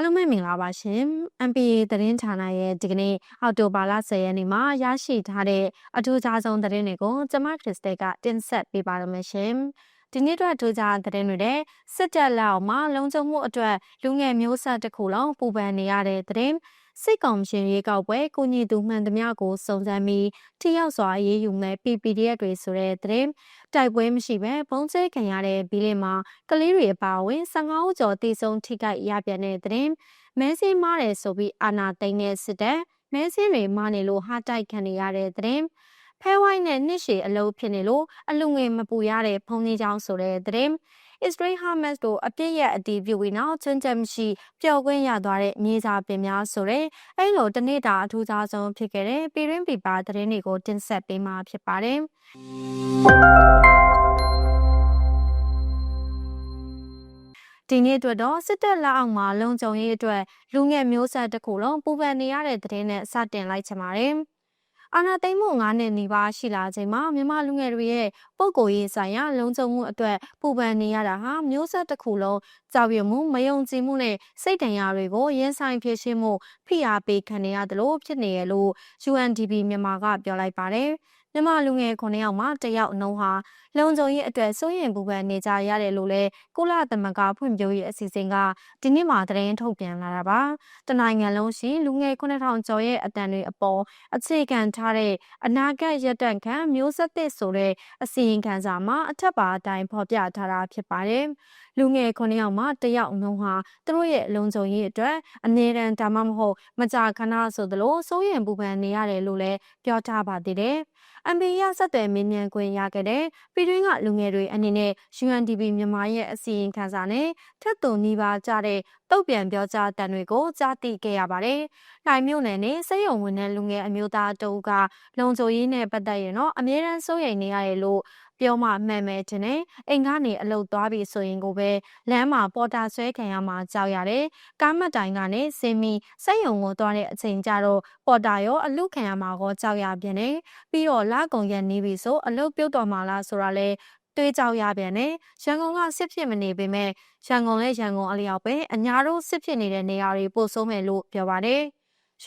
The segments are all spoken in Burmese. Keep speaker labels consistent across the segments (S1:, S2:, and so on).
S1: အားလုံးပဲမင်္ဂလာပါရှင် MPA သတင်းဌာနရဲ့ဒီကနေ့အောက်တိုဘာလ10ရက်နေ့မှာရရှိထားတဲ့အထူးခြားဆုံးသတင်းတွေကိုကျွန်မခရစ်စတဲကတင်ဆက်ပေးပါရမရှင်ဒီနေ့အတွက်ထူးခြားသတင်းတွေတဲ့စစ်တပ်လက်အောက်မှာလုံခြုံမှုအတွက်လူငယ်မျိုးဆက်တစ်ခုလုံးပူပန်နေရတဲ့သတင်း စိတ်ကောင်းရှင်ရေးကောက်ပွဲကိုညီသူမှန်သမျှကိုစုံစမ်းပြီးထိရောက်စွာရေးယူမဲ့ PPDF တွေဆိုတဲ့သတင်းတိုက်ပွဲမရှိဘဲဘုံကျဲခံရတဲ့ဘီလင်မှာကလေးတွေအပါအဝင်15ဦးကျော်တိစုံထိခိုက်ရပြန်တဲ့သတင်းမဲစင်းမားတယ်ဆိုပြီးအာနာသိန်းတဲ့စစ်တပ်မဲစင်းတွေမာနေလို့ဟာတိုက်ခံနေရတဲ့သတင်းဖဲဝိုင်းနဲ့နှစ်ရှည်အလုပ်ဖြစ်နေလို့အလူငွေမပူရတဲ့ဖုန်ကြီးချောင်းဆိုတဲ့သတင်း အစ္စရေးဟာမတ်တို့အပြစ်ရဲ့အတီးပြုပြီးနောက်ချင်းချက်မရှိပျော်ခွင့်ရသွားတဲ့မြေစာပင်များဆိုတဲ့အဲ့လိုတနေ့တာအထူးခြားဆုံးဖြစ်ခဲ့တဲ့ပြည်ရင်းပြည်ပသတင်းတွေကိုတင်ဆက်ပေးမှာဖြစ်ပါတယ်ဒီနေ့အတွက်တော့စစ်တပ်လက်အောက်မှာလုံခြုံရေးအတွက်လူငယ်မျိုးဆက်တစ်ခုလုံးပူပန်နေရတဲ့သတင်းနဲ့စတင်လိုက်ချင်ပါတယ်။ အာဏာသိမ်းမှု9နှစ်နီးပါးရှိလာချိန်မှာမြန်မာလူငယ်တွေရဲ့ပုံကိုယ်ရေးဆိုင်ရာလုံခြုံမှုအတွက်ပူပန်နေရတာဟာမျိုးဆက်တစ်ခုလုံးကြောက်ရွံ့မှုမယုံကြည်မှုနဲ့စိတ်တန်ရာတွေကိုရင်ဆိုင်ဖြစ်ရှင်းမှုဖိအားပေးခံနေရတယ်လို့ဖြစ်နေရလို့ UNDP မြန်မာကပြောလိုက်ပါတယ်။ မြန်မာလူငယ်9ယောက်မှာတယောက်နှုံးဟာလုံခြုံရေးအတွက်စိုးရင်ပူပန်နေကြရတယ်လို့လဲကုလသမဂ္ဂဖွံ့ဖြိုးရေးအစီအစဉ်ကဒီနေ့မှသတင်းထုတ်ပြန်လာတာပါ။တနိုင်ငံလုံးရှိလူငယ်9000ကျော်ရဲ့အတန်တွေအပေါ်အခြေခံထားတဲ့အနာဂတ်ရတန့်ခံမျိုးဆက်သစ်ဆိုတဲ့အစီရင်ခံစာမှာအထက်ပါအတိုင်းဖော်ပြထားတာဖြစ်ပါတယ်။လူငယ်9ယောက်မှာတယောက်နှုံးဟာသူတို့ရဲ့လုံခြုံရေးအတွက်အနေရန်ဒါမှမဟုတ်မကြာခဏဆိုသလိုစိုးရင်ပူပန်နေရတယ်လို့လည်းပြောထားပါသေးတယ်။ MPA ဆက်သွယ်မင်းမြန်ခွင့်ရခဲ့တဲ့ပြည်တွင်းကလူငယ်တွေအနေနဲ့ UNDP မြန်မာရဲ့အစီရင်ခံစာနဲ့ထက်သွန်နီးပါးကြတဲ့တုတ်ပြန်ပြောကြားတန်တွေကိုကြားသိခဲ့ရပါတယ်။နိုင်မြို့နယ်နဲ့စက်ရုံဝင်တဲ့လူငယ်အမျိုးသားတအုပ်ကလုံခြုံရေးနဲ့ပတ်သက်ရင်တော့အမြဲတမ်းစိုးရိမ်နေရတယ်လို့ ပြောမှမှန်မယ်တင်တယ်အိမ်ကနေအလုပ်သွားပြီဆိုရင်ကိုပဲလမ်းမှာပေါ်တာဆွဲခံရမှာကြောက်ရတယ်ကားမတိုင်ကနဲ့ဆင်းပြီးစက်ယုံကိုသွားတဲ့အချိန်ကျတော့ပေါ်တာရောအလုခံရမှာကိုကြောက်ရပြန်တယ်ပြီးတော့လကုံရက်နေပြီဆိုအလုပ်ပြုတ်တော်မှာလားဆိုတာလဲတွေးကြောက်ရပြန်တယ်ရန်ကုန်ကစစ်ဖြစ်မနေပေမဲ့ရန်ကုန်လဲရန်ကုန်အလျောက်ပဲအညာတို့စစ်ဖြစ်နေတဲ့နေရာတွေပို့ဆုံးမယ်လို့ပြောပါတယ်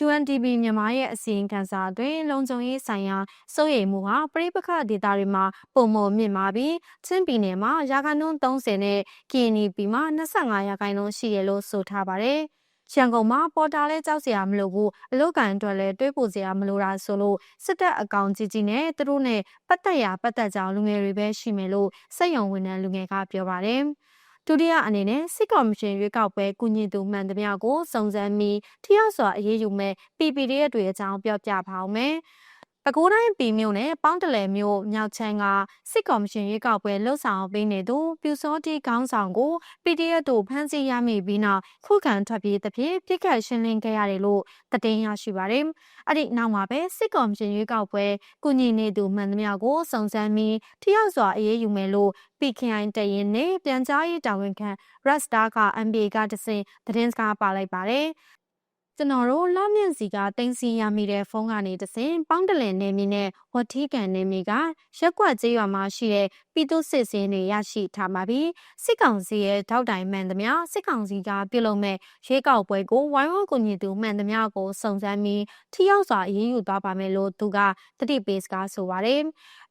S1: UNDP မြန်မာရဲ့အစီရင်ခံစာအတွင်းလုံခြုံရေးဆိုင်ရာစိုးရိမ်မှုဟာပြည်ပခဒေသတွေမှာပုံမမြင့်မာပြီးချင်းပြည်နယ်မှာရာခိုင်နှုန်း30နဲ့ KNP မှာ25ရာခိုင်နှုန်းရှိတယ်လို့ဆိုထားပါတယ်။ရန်ကုန်မှာပေါ်တာလဲကြောက်စရာမလိုဘူးအလုတ်ကန်အတွက်လဲတွေးပိုစရာမလိုတာဆိုလို့စစ်တပ်အကောင်ကြီးကြီးနဲ့သူတို့နဲ့ပတ်သက်ရာပတ်သက်ကြောင်လူငယ်တွေပဲရှိမယ်လို့စက်ရုံဝန်ထမ်းလူငယ်ကပြောပါတယ်။ ဒုတိယအနေနဲ့စစ်ကော်မရှင်ရွေးကောက်ပွဲကုညီသူမှန်သမျှကိုစုံစမ်းပြီးထိရောက်စွာအရေးယူမဲ့ PPD ရဲ့တွေအကြောင်းပြောပြပါအောင်မယ်။ ပဲခူးတိုင်းပြည်မြို့နယ်ပေါင်းတလဲမြို့မြောက်ချမ်းကစစ်ကော်မရှင်ရွေးကောက်ပွဲလှုပ်ဆောင်ပေးနေသူပြူစောတီခေါင်းဆောင်ကို PDF တို့ဖမ်းဆီးရမိပြီးနောက်ခုခံထွက်ပြေးသဖြင့်ပြစ်ခတ်ရှင်းလင်းခဲ့ရတယ်လို့သတင်းရရှိပါတယ်။အဲ့ဒီနောက်မှာပဲစစ်ကော်မရှင်ရွေးကောက်ပွဲကုညီနေသူမှန်သမျှကိုစုံစမ်းပြီးထိရောက်စွာအရေးယူမယ်လို့ PKI တရင်နဲ့ပြန်ကြားရေးတာဝန်ခံ Rastar က MBA ကတစင်သတင်းစကားပါလိုက်ပါတယ်။ ကျွန်တော်တို့လမြင့်စီကတင်စီရမိတဲ့ဖုန်းကနေတဆင်ပေါင်းတလင်နေမီနဲ့ ဝတ်ထီးကန်နေမီကရက်ကွက်ကျေးရွာမှာရှိတဲ့ပြည်သူစစ်စင်းတွေရရှိထားပါပြီစစ်ကောင်စီရဲ့ထောက်တိုင်မှန်သမျှစစ်ကောင်စီကပြုလုပ်မဲ့ရဲကောက်ပွဲကိုဝိုင်းဝန်းကူညီသူမှန်သမျှကိုစုံစမ်းပြီးထိရောက်စွာအရေးယူသွားပါမယ်လို့သူကတတိပေးစကားဆိုပါတယ်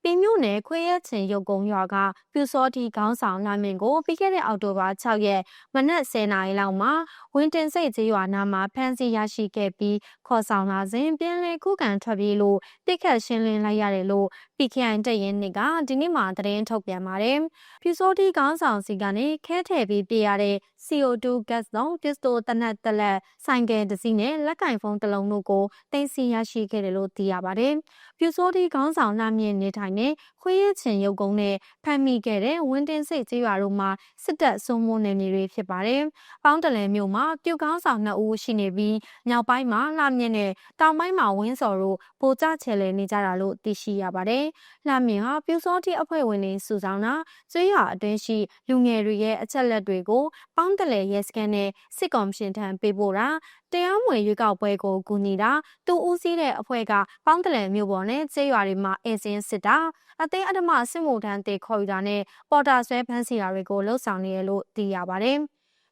S1: ပင်မြို့နယ်ခွေးရချင်ရုပ်ကုန်းရွာကပြူစောတီခေါင်းဆောင်လာမင်ကိုပြီးခဲ့တဲ့အောက်တိုဘာ6ရက်မနက်10:00နာရီလောက်မှာဝင်းတင်စိတ်ကျေးရွာနားမှာဖမ်းဆီးရရှိခဲ့ပြီးခေါ်ဆောင်လာစဉ်ပြန်လည်ခုခံထွက်ပြေးလို့တိခတ်ရှင်းလင်းလိုက်ရတယ်လို့ PKI တပ်ရင်းကဒီနေ့မှသတင်းထုတ်ပြန်ပါတယ်။ပြူစောတီခေါင်းဆောင်စီကနေခဲထည့်ပြီးပြရတဲ့ CO2 gas သောပစ္စတိုတနက်တလက်ဆိုင်ကယ်တစ်စီးနဲ့လက်ကင်ဖုန်းတစ်လုံးတို့ကိုတင်စီရရှိခဲ့တယ်လို့သိရပါတယ်။ပြူစောတီခေါင်းဆောင်နှမြင့်နေထိုင်တဲ့ခွေးရချင်ရုပ်ကုန်းနဲ့ဖမ်းမိခဲ့တဲ့ဝင်းတင်စိတ်ကျေးရွာတို့မှာစစ်တပ်စိုးမိုးနယ်မြေတွေဖြစ်ပါတယ်။ပေါင်းတလန်မြို့မှာပြူခေါင်းဆောင်နှစ်ဦးရှိနေပြီးမြောက်ပိုင်းမှာလှမြင့်နဲ့တောင်ပိုင်းမှာဝင်းစော်တို့ပိုကြချဲလဲနေကြတာလို့သိရှိရပါတယ်။လှမြင့်ဟာပြူစောတီအဖွဲ့ဝင်တွေစုဆောင်တာကျွေးရွာအတွင်းရှိလူငယ်တွေရဲ့အချက်လက်တွေကိုပေါင်းတလဲရဲစခန်းနဲ့စစ်ကော်မရှင်ထံပေးပို့တာတရားမဝင်ရွေးကောက်ပွဲကိုကူညီတာတူဦးစီးတဲ့အဖွဲ့ကပေါင်းတလန်မြို့ပေါ်နဲ့ကျေးရွာတွေမှာအဲစင်းစစ်တာအသိအဓမ္မစစ်မှုထမ်းတေခေါ်ယူတာနဲ့ပေါ်တာဆွဲဖမ်းဆီးတာတွေကိုလှုပ်ဆောင်နေရလို့သိရပါတယ်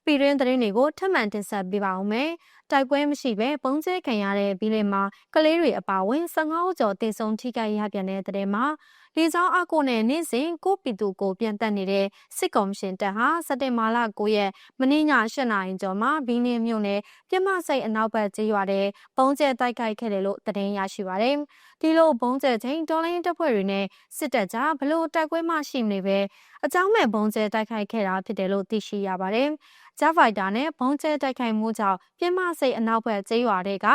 S1: ပြည်တွင်းသတင်းတွေကိုထပ်မံတင်ဆက်ပေးပါဦးမယ်။တိုက်ပွဲမရှိဘဲပုံကျဲခံရတဲ့ဘီလင်မှာကလေးတွေအပါအဝင်15ဦးကျော်တေဆုံးထိခိုက်ရပြန်တဲ့တဲ့မှာလေကြောင်းအကုနဲ့နေ့စဉ်ကိုပီတူကိုပြန်တက်နေတဲ့စစ်ကော်မရှင်တပ်ဟာစက်တင်ဘာလ9ရက်မနေ့ည8နာရီကျော်မှာဘီနင်းမြို့နယ်ပြမစိတ်အနောက်ဘက်ကျေးရွာတဲ့ပုံကျဲတိုက်ခိုက်ခဲ့တယ်လို့သတင်းရရှိပါတယ်။ဒီလိုဘုံကျဲချင်းတော်လိုင်းတပ်ဖွဲ့တွေနဲ့စစ်တပ်ကြားဘလို့တိုက်ပွဲမှရှိမနေပဲအကြောင်းမဲ့ဘုံကျဲတိုက်ခိုက်ခဲ့တာဖြစ်တယ်လို့သိရှိရပါတယ်။ဂျာဖိုက်တာနဲ့ဘုံကျဲတိုက်ခိုက်မှုကြောင့်ပြင်းမစိတ်အနောက်ဘက်ကျေးရွာတွေက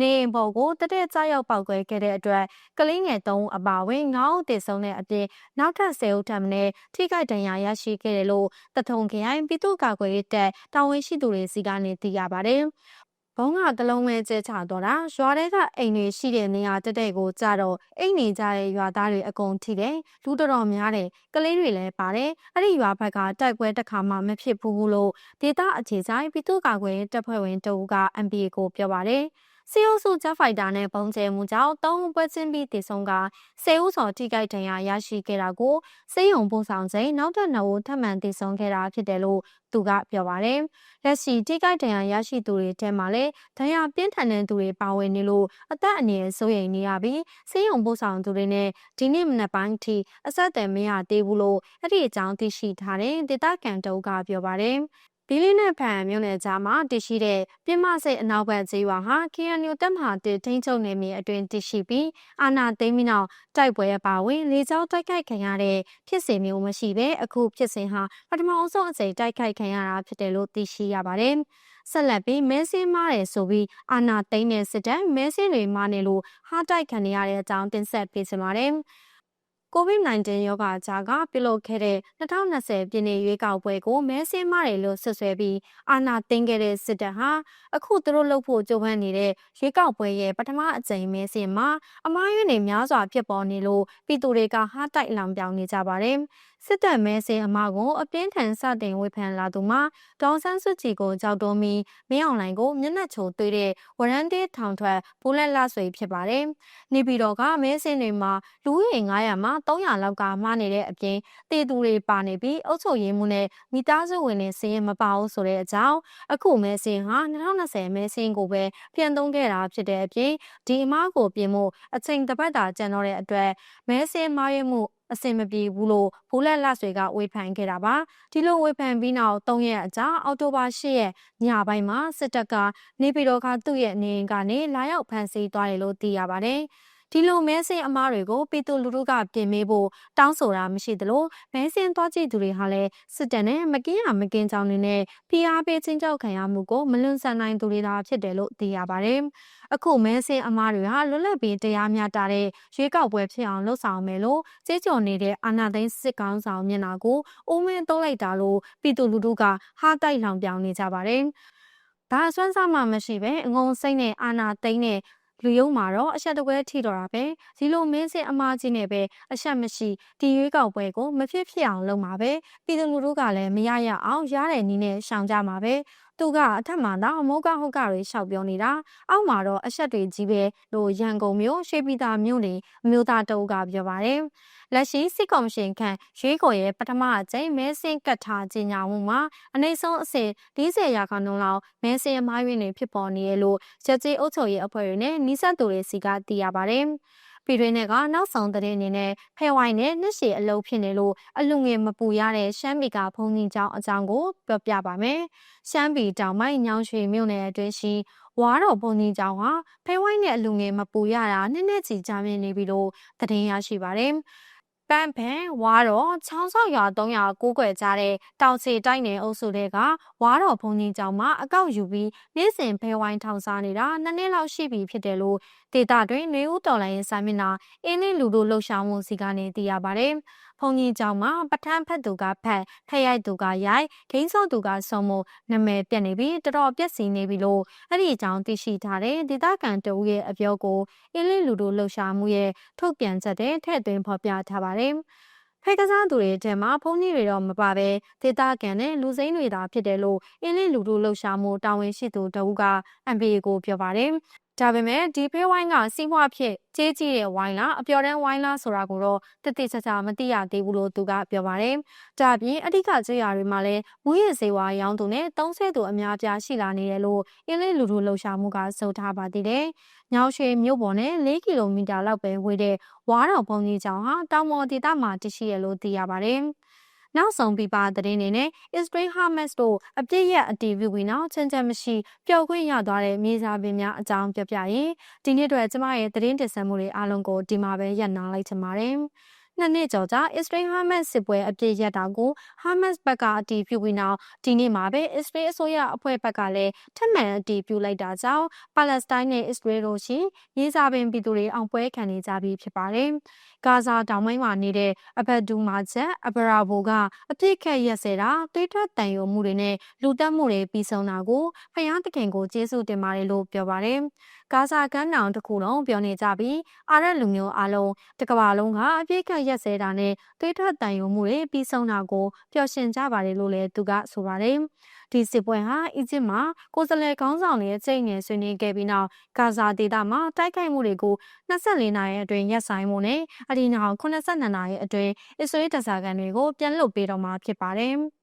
S1: နေအိမ်ပေါ်ကိုတတဲ့ကြောက်ရောက်ပောက်ကွဲခဲ့တဲ့အတွက်ကလေးငယ်၃ဦးအပါအဝင်၅ဦးသေဆုံးတဲ့အပြင်နောက်ထပ်၁၀ဦးထပ်မံထိခိုက်ဒဏ်ရာရရှိခဲ့တယ်လို့တထုံခရိုင်ပြည်သူ့ကာကွယ်ရေးတပ်တာဝန်ရှိသူတွေစီကနေသိရပါတယ်။ဘုံကတလုံးပဲကျဲချတော့တာရွာထဲကအိမ်တွေရှိတဲ့နေရာတက်တဲ့ကိုကြတော့အိမ်နေကြတဲ့ရွာသားတွေအကုန်ထိတယ်လူတော်တော်များတယ်ကလေးတွေလည်းပါတယ်အဲ့ဒီရွာဘက်ကတိုက်ပွဲတစ်ခါမှမဖြစ်ဘူးလို့ဒေတာအခြေဆိုင်ပြည်သူ့ကာကွယ်တပ်ဖွဲ့ဝင်တအူက MPA ကိုပြောပါတယ် စီအိုစုဂျက်ဖိုက်တာနဲ့ပုံကျဲမှုကြောင့်သုံးဦးပွဲချင်းပြီးတည်ဆုံးကဆယ်ဦးစော်ထိခိုက်ဒဏ်ရာရရှိခဲ့တာကိုစေယုံပို့ဆောင်ချိန်နောက်ထပ်နှစ်ဦးထပ်မံတည်ဆုံးခဲ့တာဖြစ်တယ်လို့သူကပြောပါတယ်။လက်ရှိထိခိုက်ဒဏ်ရာရရှိသူတွေထဲမှာလည်းဒဏ်ရာပြင်းထန်တဲ့သူတွေပါဝင်နေလို့အသက်အန္တရာယ်စိုးရိမ်နေရပြီးစေယုံပို့ဆောင်သူတွေနဲ့ဒီနေ့မနက်ပိုင်းထိအဆက်အသွယ်မရသေးဘူးလို့အဲ့ဒီအကြောင်းသိရှိထားတဲ့ဒေသခံတုကပြောပါတယ်။ ဒီလေးနဲ့ဖန်မြို့နယ်ကြားမှာတည်ရှိတဲ့ပြမစိတ်အနောက်ဘက်ကျေးရွာဟာ KNU တပ်မဟာတထိန်းချုပ်နယ်မြေအတွင်းတည်ရှိပြီးအာနာသိမ်းပြီးနောက်တိုက်ပွဲပါဝင်လေကြောင်းတိုက်ခိုက်ခံရတဲ့ဖြစ်စဉ်မျိုးမရှိဘဲအခုဖြစ်စဉ်ဟာပထမအဆုံးအကြိမ်တိုက်ခိုက်ခံရတာဖြစ်တယ်လို့သိရှိရပါတယ်။ဆက်လက်ပြီးမဲစင်းမားတယ်ဆိုပြီးအာနာသိမ်းတဲ့စစ်တပ်မဲစင်းတွေမားနေလို့ဟားတိုက်ခံရတဲ့အကြောင်းတင်ဆက်ပေးချင်ပါတယ်။ COVID-19 ရောဂါကြားကပြုလုပ်ခဲ့တဲ့2020ပြည်နယ်ရွေးကောက်ပွဲကိုမဲဆင်းမတယ်လို့ဆွဆွဲပြီးအာဏာသိမ်းခဲ့တဲ့စစ်တပ်ဟာအခုသူတို့လှုပ်ဖို့ကြိုးပမ်းနေတဲ့ရွေးကောက်ပွဲရဲ့ပထမအကြိမ်မဲဆင်းမှာအမားရွေးနေများစွာဖြစ်ပေါ်နေလို့ပြည်သူတွေကဟားတိုက်လောင်ပြောင်နေကြပါတယ်။စစ်တပ်မဲစင်အမကိုအပြင်းထန်စတင်ဝေဖန်လာသူမှာဒေါန်ဆန်းစုကြည်ကိုကြောက်တုံးပြီးမင်းအောင်လှိုင်ကိုမျက်နှာချိုသွေးတဲ့ဝရန်တေးထောင်ထွက်ဘူလက်လဆွေဖြစ်ပါတယ်။နေပြည်တော်ကမဲစင်တွေမှာလူဦးရေ900မှာ300လောက်ကမှားနေတဲ့အပြင်တေသူတွေပါနေပြီးအုပ်ချုပ်ရေးမှုနဲ့မိသားစုဝင်တွေစည်ရင်မပါဘူးဆိုတဲ့အကြောင်းအခုမဲစင်ဟာ2020မဲစင်ကိုပဲပြန်သုံးခဲ့တာဖြစ်တဲ့အပြင်ဒီအမားကိုပြင်မှုအချိန်တစ်ပတ်တာကျန်တော့တဲ့အတွက်မဲစင်မှားရမှုအဆင်မပြေဘူးလို့ဘူလက်လဆွေကဝေဖန်ခဲ့တာပါဒီလိုဝေဖန်ပြီးနောက်၃ရက်အကြာအောက်တိုဘာ၈ရက်ညပိုင်းမှာစစ်တပ်ကနေပြည်တော်ကသူ့ရဲ့နေအိမ်ကနေလာရောက်ဖမ်းဆီးသွားတယ်လို့သိရပါတယ် ဒီလိုမဲစင်အမားတွေကိုပြည်သူလူထုကပြင်မေးဖို့တောင်းဆိုတာမရှိသလိုမဲစင်သွားကြည့်သူတွေဟာလည်းစစ်တပ်နဲ့မကင်းရမကင်းကြောင်နေနဲ့ဖိအားပေးချင်းကြောက်ခံရမှုကိုမလွန်ဆန်နိုင်သူတွေသာဖြစ်တယ်လို့သိရပါတယ်။အခုမဲစင်အမားတွေဟာလွတ်လပ်ပြီးတရားမျှတတဲ့ရွေးကောက်ပွဲဖြစ်အောင်လှုပ်ဆောင်မယ်လို့ကြေးကြော်နေတဲ့အာဏာသိမ်းစစ်ကောင်ဆောင်မျက်နှာကိုအိုးမင်းသုံးလိုက်တာလို့ပြည်သူလူထုကဟားတိုက်လောင်ပြောင်နေကြပါတယ်။ဒါအစွမ်းစားမှမရှိပဲအငုံစိတ်နဲ့အာဏာသိမ်းတဲ့ လူယုံမှာတော့အဆက်တကွဲထိတော့တာပဲဒီလိုမင်းစင်အမားကြီးနဲ့ပဲအဆက်မရှိဒီရွေးကောက်ပွဲကိုမဖြစ်ဖြစ်အောင်လုပ်မှာပဲပြည်သူလူထုကလည်းမရရအောင်ရတဲ့နည်းနဲ့ရှောင်ကြမှာပဲ သူကအထက်မှာတော့မောကဟုတ်ကတွေရှောက်ပြောနေတာအောက်မှာတော့အဆက်တွေကြီးပဲလို့ရန်ကုန်မြို့ရွှေပြည်သာမြို့နေအမျိုးသားတအုပ်ကပြောပါတယ်လက်ရှိစစ်ကော်မရှင်ခန့်ရွေးကော်ရဲ့ပထမအကြိမ်မဲဆင်းကတ်ထားကြေညာမှုမှာအနည်းဆုံးအဆင့်40ရာခိုင်နှုန်းလောက်မဲဆင်းအမားရင်းတွေဖြစ်ပေါ်နေရလို့ချက်ကြီးအုပ်ချုပ်ရေးအဖွဲ့တွေနဲ့နှိစက်သူတွေစီကသိရပါတယ်။ ပြည်တွင်းကနောက်ဆောင်တဲ့အနေနဲ့ဖဲဝိုင်းနဲ့နှစ်ရှည်အလုပ်ဖြစ်နေလို့အလူငွေမပူရတဲ့ရှမ်းပြည်ကဘုံကြီးကျောင်းအကြောင်းကိုပြောပြပါမယ်။ရှမ်းပြည်တောင်ပိုင်းညောင်ရွှေမြို့နယ်အတွင်းရှိဝါတော်ဘုံကြီးကျောင်းဟာဖဲဝိုင်းနဲ့အလူငွေမပူရတာနှစ်နှစ်ချီကြာမြင့်နေပြီလို့သတင်းရရှိပါတယ်။ပန်းဖန်ဝါတော်ချောင်းဆောက်ရွာ300ကိုးကွယ်ကြတဲ့တောင်ချေတိုက်နယ်အုပ်စုတွေကဝါတော်ဘုံကြီးကျောင်းမှာအကောက်ယူပြီးနေ့စဉ်ဖဲဝိုင်းထောင်စားနေတာနှစ်နှစ်လောက်ရှိပြီဖြစ်တယ်လို့ ဒေတာတွင်နေဦးတော်လိုင်းရဲ့စာမျက်နှာအင်းလင်းလူတို့လှုပ်ရှားမှုစီကနေသိရပါတယ်။ဖုန်ကြီးကျောင်းမှာပထန်းဖက်သူကဖက်ထရိုက်သူကရိုက်ဂိမ်းဆော့သူကဆုံမှုနာမည်ပြက်နေပြီးတော်တော်ပြက်စီနေပြီလို့အဲ့ဒီအကြောင်းသိရှိထားတဲ့ဒေသခံတဦးရဲ့အပြောကိုအင်းလင်းလူတို့လှုပ်ရှားမှုရဲ့ထုတ်ပြန်ချက်တဲ့ထည့်သွင်းဖော်ပြထားပါတယ်ဖဲကစားသူတွေထဲမှာဖုန်းကြီးတွေတော့မပါပဲဒေတာကန်နဲ့လူစိမ်းတွေသာဖြစ်တယ်လို့အင်းလင်းလူတို့လှုပ်ရှားမှုတာဝန်ရှိသူတဦးက MPA ကိုပြောပါတယ် ဒါပေမဲ့ဒီဖေးဝိုင်းကစီးပွားဖြစ်ကြေးကြီးတဲ့ဝိုင်းလားအပျော်တမ်းဝိုင်းလားဆိုတာကိုတော့တတိချာချာမသိရသေးဘူးလို့သူကပြောပါတယ်။ဒါပြင်အဓိကကြေးရတွေမှာလည်းမူရစေဝါရောင်းသူနဲ့တုံးဆဲသူအများပြားရှိလာနေတယ်လို့အင်းလေးလူလူလှုပ်ရှားမှုကဆိုထားပါသေးတယ်။ညောင်ရွှေမြို့ပေါ်နဲ့၄ကီလိုမီတာလောက်ပဲဝေးတဲ့ဝါတော်ဘုံကြီးကျောင်းဟာတောင်ပေါ်ဒေသမှာတရှိရလို့သိရပါတယ်။ နောက်ဆုံးပြပါသတင်းတွေနဲ့ Israel Hamas တို့အပြစ်ရအတီးပြုပြီးနောက်ချင်ချင်မရှိပျော်ခွင့်ရသွားတဲ့မြေစာပင်များအကြောင်းပြပြရင်ဒီနေ့အတွက်ကျမရဲ့သတင်းတင်ဆက်မှုတွေအားလုံးကိုဒီမှာပဲရပ်နာလိုက်ချင်ပါတယ်။ နှစ်နှစ်ကျော်ကြာအစ္စရေးဟာမတ်စစ်ပွဲအပြည့်ရတာကိုဟာမတ်ဘက်ကအတီးပြုပြီးနောက်ဒီနေ့မှာပဲအစ္စရေးအစိုးရအဖွဲ့ဘက်ကလည်းထပ်မံအတီးပြုလိုက်တာကြောင့်ပါလက်စတိုင်းနဲ့အစ္စရေးတို့ရှိရေးစားပင်ပြည်သူတွေအောင်ပွဲခံနေကြပြီဖြစ်ပါတယ်။ဂါဇာတောင်ပိုင်းမှာနေတဲ့အဘဒူမာချက်အဘရာဘိုကအပြစ်ခက်ရက်စဲတာတွေးထွက်တန်ရုံမှုတွေနဲ့လူတက်မှုတွေပြီးဆုံးတာကိုဖယားသခင်ကိုကျေးဇူးတင်ပါတယ်လို့ပြောပါတယ်။ ဂါဇာကမ်းတောင်တစ်ခုလုံးပြောနေကြပြီးအာရက်လူမျိုးအလုံးတစ်ကမ္ဘာလုံးကအပြည့်ကတ်ရက်စဲတာနဲ့တွေးထွက်တန်ယုံမှုတွေပြီးဆုံးတာကိုပျော်ရွှင်ကြပါတယ်လို့လည်းသူကဆိုပါတယ်ဒီစစ်ပွဲဟာအီဂျစ်မှာကိုယ်စားလှယ်ခေါင်းဆောင်တွေရဲ့ချိန်ငယ်ဆွေးနွေးခဲ့ပြီးနောက်ဂါဇာဒေသမှာတိုက်ခိုက်မှုတွေကို24နာရီအတွင်းရပ်ဆိုင်းမှုနဲ့အဒီနောက်82နာရီအတွင်းအစ္စရေးတပ်သားကန်တွေကိုပြန်လွတ်ပေးတော့မှာဖြစ်ပါတယ်။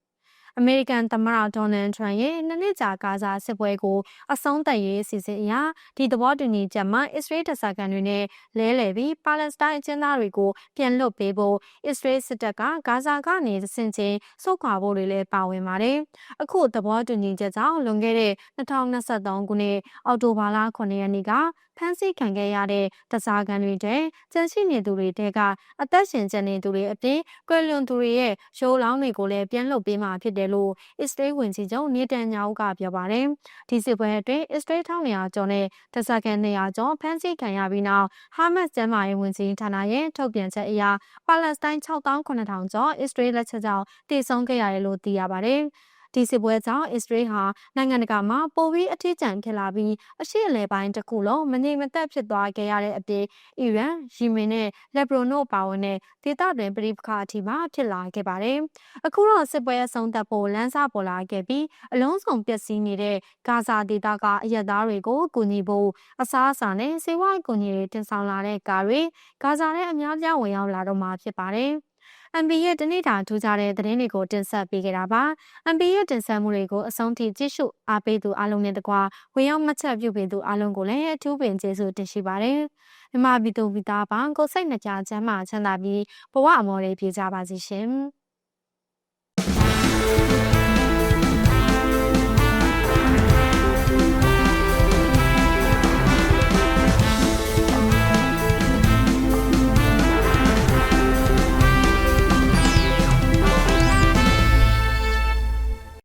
S1: အမေရိကန်သမ္မတဒေါ်နယ်ထရန့်ရဲ့နှစ်နှစ်ကြာကာဇာစစ်ပွဲကိုအဆုံးသတ်ရေးစီစဉ်အရဒီသဘောတူညီချက်မှာအစ္စရေးတပ်စခန်းတွေနဲ့လဲလှယ်ပြီးပါလက်စတိုင်းအကျဉ်းသားတွေကိုပြန်လွှတ်ပေးဖို့အစ္စရေးစစ်တပ်ကဂါဇာကနေဆင်ချင်းဆုတ်ခွာဖို့တွေလည်းပါဝင်ပါတယ်။အခုသဘောတူညီချက်ကြောင့်လွန်ခဲ့တဲ့2023ခုနှစ်အောက်တိုဘာလ9ရက်နေ့က ဖမ်းဆီးခံခဲ့ရတဲ့တစားကန်တွေတဲ့ကျန်ရှိနေသူတွေတဲကအသက်ရှင်ကျန်နေသူတွေအပြင်ကွယ်လွန်သူတွေရဲ့ရိုးလောင်းတွေကိုလည်းပြန်လွှတ်ပေးမှာဖြစ်တယ်လို့အစ္စရေးဝန်ကြီးချုပ်နေတန်ညာဟုကပြောပါတယ်။ဒီစစ်ပွဲအတွင်းအစ္စရေးထောင်နေရာကျော်နဲ့တစားကန်နေရာကျော်ဖမ်းဆီးခံရပြီးနောက်ဟာမတ်ကျမ်းမာရေးဝန်ကြီးဌာနရဲ့ထုတ်ပြန်ချက်အရပါလက်စတိုင်း6900ကျော်အစ္စရေးလက်ချက်ကြောင့်တည်ဆုံခဲ့ရတယ်လို့သိရပါတယ်။ ဒီစစ်ပွဲကြောင့်အစ္စရေးဟာနိုင်ငံတကာမှာပိုပြီးအထီးကျန်ဖြစ်လာပြီးအရှိအလဲပိုင်းတစ်ခုလုံးမငြိမ်မသက်ဖြစ်သွားခဲ့ရတဲ့အပြင်အီရန်၊ယီမင်နဲ့လက်ဘနွန်တို့ပါဝင်တဲ့ဒေသတွင်းပြည်ပခါအထိပါဖြစ်လာခဲ့ပါတယ်။အခုတော့စစ်ပွဲအဆုံးသတ်ဖို့လမ်းစာပေါ်လာခဲ့ပြီးအလုံးစုံပျက်စီးနေတဲ့ဂါဇာဒေသကအရက်သားတွေကိုကူညီဖို့အစားအစာနဲ့စေဝါကူညီတွေတင်ဆောင်လာတဲ့ကားတွေဂါဇာနဲ့အများပြားဝင်ရောက်လာတော့မှာဖြစ်ပါတယ်။ MB ရဲ့တနေ့တာထူးခြားတဲ့သတင်းတွေကိုတင်ဆက်ပေးခဲ့တာပါ။ MB ရဲ့တင်ဆက်မှုတွေကိုအဆုံးထိကြည့်ရှုအားပေးသူအားလုံးနဲ့တကွာဝင်ရောက်မှတ်ချက်ပြုပေးသူအားလုံးကိုလည်းအထူးပင်ကျေးဇူးတင်ရှိပါတယ်။မြမပြည်သူပြည်သားပေါင်းကိုစိတ်နှကြချမ်းမှချမ်းသာပြီးဘဝအမော်တွေပြည့်ကြပါစေရှင်။